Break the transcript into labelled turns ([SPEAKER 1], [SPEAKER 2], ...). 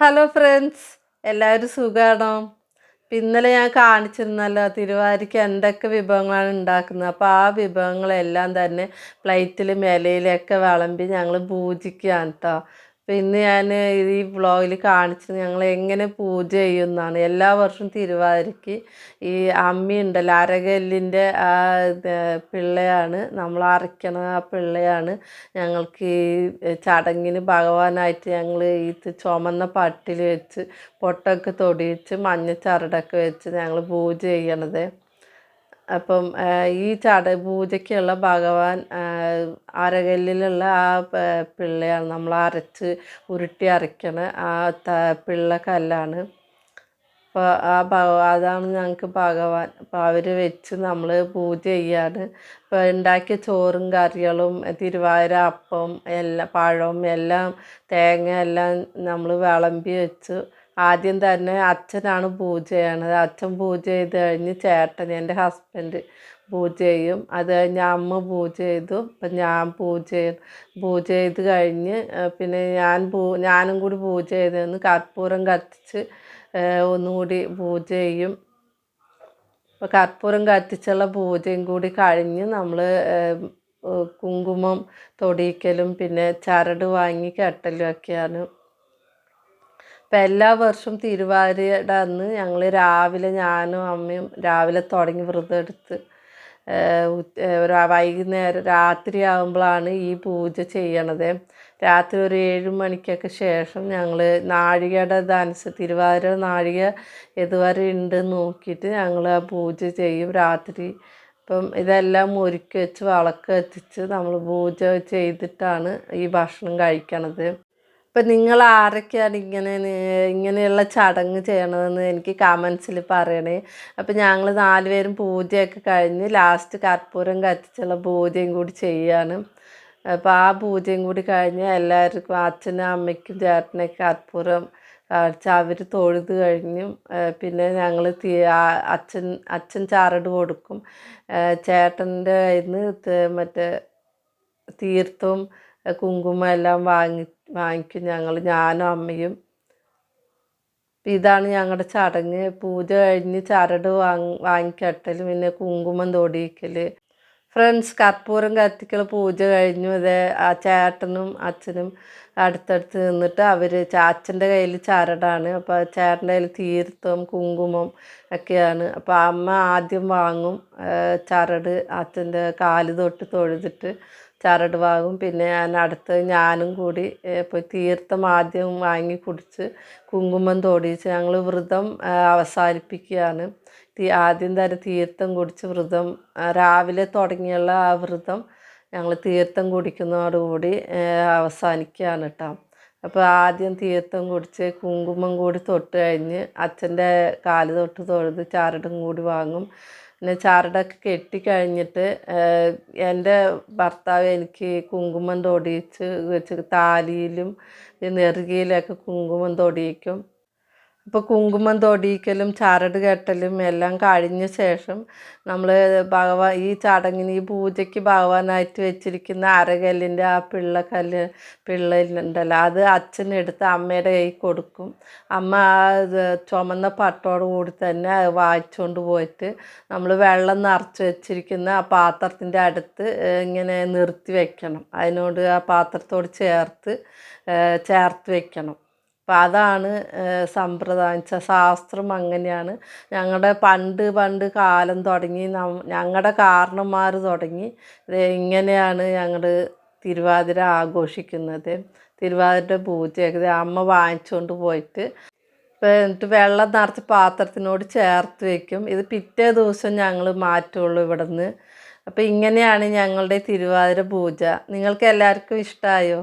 [SPEAKER 1] Hello friends എല്ലാവരും സുഖമാണോ ഇന്നലെ ഞാൻ കാണിച്ചിരുന്നല്ലോ തിരുവാതിരയ്ക്ക് എന്തൊക്കെ വിഭവങ്ങളാണ് ഉണ്ടാക്കുന്നത്. അപ്പോൾ ആ വിഭവങ്ങളെല്ലാം തന്നെ പ്ലേറ്റിലും മേലയിലൊക്കെ വിളമ്പി ഞങ്ങൾ പൂജിക്കുകയാണ് കേട്ടോ അപ്പോൾ ഇന്ന് ഞാൻ ഈ വ്ളോഗിൽ കാണിച്ചത് ഞങ്ങൾ എങ്ങനെ പൂജ ചെയ്യുന്നതാണ് എല്ലാ വർഷവും തിരുവാതിരയ്ക്ക് ഈ അമ്മി ഉണ്ടല്ലോ അരകല്ലിന്റെ ആ പിള്ളയാണ്. നമ്മൾ അരയ്ക്കണ ആ പിള്ളയാണ് ഞങ്ങൾക്ക് ഈ ചടങ്ങിന് ഭഗവാനായിട്ട് ഞങ്ങൾ ഈ ചുമന്ന പട്ടിൽ വെച്ച് പൊട്ടൊക്കെ തൊടിയിച്ച് മഞ്ഞച്ചരടൊക്കെ വെച്ച് ഞങ്ങൾ പൂജ ചെയ്യണത്. അപ്പം ഈ ചട പൂജയ്ക്കുള്ള ഭഗവാൻ അരകല്ലിലുള്ള ആ പിള്ളയാണ്. നമ്മൾ അരച്ച് ഉരുട്ടി അരയ്ക്കണ ആ ത പിള്ള കല്ലാണ്. അപ്പോൾ ആ ഭഗ അതാണ് ഞങ്ങൾക്ക് ഭഗവാൻ. അപ്പോൾ അവർ വെച്ച് നമ്മൾ പൂജ ചെയ്യാണ്. ഇപ്പോൾ ഉണ്ടാക്കിയ ചോറും കറികളും തിരുവാതിര അപ്പം എല്ലാം പഴവും എല്ലാം തേങ്ങ എല്ലാം നമ്മൾ വിളമ്പി വെച്ച് ആദ്യം തന്നെ അച്ഛനാണ് പൂജ ചെയ്യണത്. അച്ഛൻ പൂജ ചെയ്ത് കഴിഞ്ഞ് ചേട്ടൻ എന്റെ ഹസ്ബൻഡ് പൂജ ചെയ്യും. അത് കഴിഞ്ഞ് അമ്മ പൂജ ചെയ്തു. അപ്പം ഞാൻ പൂജ പൂജ ചെയ്ത് കഴിഞ്ഞ് പിന്നെ ഞാൻ പൂ ഞാനും കൂടി പൂജ ചെയ്തതെന്ന് കർപ്പൂരം കത്തിച്ച് ഒന്നുകൂടി പൂജ ചെയ്യും. അപ്പോൾ കർപ്പൂരം കത്തിച്ചുള്ള പൂജയും കൂടി കഴിഞ്ഞ് നമ്മൾ കുങ്കുമം തൊടിയിക്കലും പിന്നെ ചരട് വാങ്ങി കെട്ടലും ഒക്കെയാണ്. അപ്പം എല്ലാ വർഷവും തിരുവാതിരയുടെ അന്ന് ഞങ്ങൾ രാവിലെ ഞാനും അമ്മയും രാവിലെ തുടങ്ങി വ്രതം എടുത്ത് വൈകുന്നേരം രാത്രി ആകുമ്പോഴാണ് ഈ പൂജ ചെയ്യണത്. രാത്രി ഒരു ഏഴ് മണിക്കൊക്കെ ശേഷം ഞങ്ങൾ നാഴികയുടെ ഇതനുസരിച്ച് തിരുവാതിര നാഴിക ഇതുവരെ ഉണ്ട് നോക്കിയിട്ട് ഞങ്ങൾ ആ പൂജ ചെയ്യും. രാത്രി അപ്പം ഇതെല്ലാം ഒരുക്കി വെച്ച് വിളക്ക് കത്തിച്ച് നമ്മൾ പൂജ ചെയ്തിട്ടാണ് ഈ ഭക്ഷണം കഴിക്കണത്. ഇപ്പം നിങ്ങൾ ആരൊക്കെയാണ് ഇങ്ങനെ ഇങ്ങനെയുള്ള ചടങ്ങ് ചെയ്യണതെന്ന് എനിക്ക് കമൻസിൽ പറയണേ. അപ്പം ഞങ്ങൾ നാലുപേരും പൂജയൊക്കെ കഴിഞ്ഞ് ലാസ്റ്റ് കർപ്പൂരം കത്തിച്ചുള്ള പൂജയും കൂടി ചെയ്യാണ്. അപ്പോൾ ആ പൂജയും കൂടി കഴിഞ്ഞ് എല്ലാവർക്കും അച്ഛനും അമ്മയ്ക്കും ചേട്ടനൊക്കെ കർപ്പൂരം കാണിച്ച് അവർ തൊഴുത് കഴിഞ്ഞു പിന്നെ ഞങ്ങൾ തീ അച്ഛൻ അച്ഛൻ ചാറട് കൊടുക്കും. ചേട്ടന്റെ കയ്യിൽ നിന്ന് മറ്റേ തീർത്ഥവും കുങ്കുമം എല്ലാം വാങ്ങി വാങ്ങിക്കും ഞങ്ങൾ ഞാനും അമ്മയും. ഇതാണ് ഞങ്ങളുടെ ചടങ്ങ്. പൂജ കഴിഞ്ഞ് ചരട് വാങ്ങി വാങ്ങിക്കട്ടൽ പിന്നെ കുങ്കുമം തൊടിയിക്കൽ ഫ്രണ്ട്സ് കർപ്പൂരം കത്തിക്കൽ പൂജ കഴിഞ്ഞു. ഇത് ആ ചേട്ടനും അച്ഛനും അടുത്തടുത്ത് നിന്നിട്ട് അവർ അച്ഛന്റെ കയ്യിൽ ചരടാണ്. അപ്പോൾ ചേട്ടന്റെ കയ്യിൽ തീർത്ഥം കുങ്കുമം ഒക്കെയാണ്. അപ്പോൾ അമ്മ ആദ്യം വാങ്ങും ചരട് അച്ഛന്റെ കാൽ തൊട്ട് തൊഴുതിട്ട് ചരട് വാങ്ങും പിന്നെ ഞാൻ അടുത്ത് ഞാനും കൂടി ഇപ്പോൾ തീർത്ഥം ആദ്യം വാങ്ങി കുടിച്ച് കുങ്കുമം തോടിച്ച് ഞങ്ങൾ വ്രതം അവസാനിപ്പിക്കുകയാണ്. ആദ്യം തന്നെ തീർത്ഥം കുടിച്ച് വ്രതം രാവിലെ തുടങ്ങിയുള്ള ആ വ്രതം ഞങ്ങൾ തീർത്ഥം കുടിക്കുന്നതോടുകൂടി അവസാനിക്കുകയാണ് കേട്ടോ അപ്പോൾ ആദ്യം തീർത്ഥം കുടിച്ച് കുങ്കുമം കൂടി തൊട്ട് കഴിഞ്ഞ് അച്ഛന്റെ കാൽ തൊട്ട് തൊഴുത് ചാരടും കൂടി വാങ്ങും. പിന്നെ ചരടൊക്കെ കെട്ടിക്കഴിഞ്ഞിട്ട് എന്റെ ഭർത്താവ് എനിക്ക് കുങ്കുമം തൊടിയിച്ച് വെച്ച് താലിയിലും നെറുകയിലൊക്കെ കുങ്കുമം തൊടിയിക്കും. അപ്പോൾ കുങ്കുമം തൊടിയിക്കലും ചാരട് കെട്ടലും എല്ലാം കഴിഞ്ഞ ശേഷം നമ്മൾ ഭഗവാൻ ഈ ചടങ്ങിന് ഈ പൂജയ്ക്ക് ഭഗവാനായിട്ട് വെച്ചിരിക്കുന്ന അരകല്ലിന്റെ ആ പിള്ളക്കല്ല് പിള്ളലുണ്ടല്ലോ അത് അച്ഛനെടുത്ത് അമ്മയുടെ കൈ കൊടുക്കും. അമ്മ ആ ചുമന്ന പട്ടോട് കൂടി തന്നെ വായിച്ചുകൊണ്ട് പോയിട്ട് നമ്മൾ വെള്ളം നിറച്ച് വെച്ചിരിക്കുന്ന ആ പാത്രത്തിന്റെ അടുത്ത് ഇങ്ങനെ നിർത്തി വെക്കണം. അതിനോട് ആ പാത്രത്തോട് ചേർത്ത് ചേർത്ത് വെക്കണം. അപ്പം അതാണ് സമ്പ്രദായം ശാസ്ത്രം അങ്ങനെയാണ്. ഞങ്ങളുടെ പണ്ട് പണ്ട് കാലം തുടങ്ങി ഞങ്ങളുടെ കാരണന്മാർ തുടങ്ങി ഇങ്ങനെയാണ് ഞങ്ങൾ തിരുവാതിര ആഘോഷിക്കുന്നത്. തിരുവാതിര പൂജയൊക്കെ അമ്മ വാങ്ങിച്ചുകൊണ്ട് പോയിട്ട് എന്നിട്ട് വെള്ളം നിറച്ച് പാത്രത്തിനോട് ചേർത്ത് വയ്ക്കും ഇത് പിറ്റേ ദിവസം ഞങ്ങൾ മാറ്റുള്ളൂ ഇവിടെ നിന്ന് അപ്പോൾ ഇങ്ങനെയാണ് ഞങ്ങളുടെ തിരുവാതിര പൂജ. നിങ്ങൾക്ക് എല്ലാവർക്കും ഇഷ്ടമായോ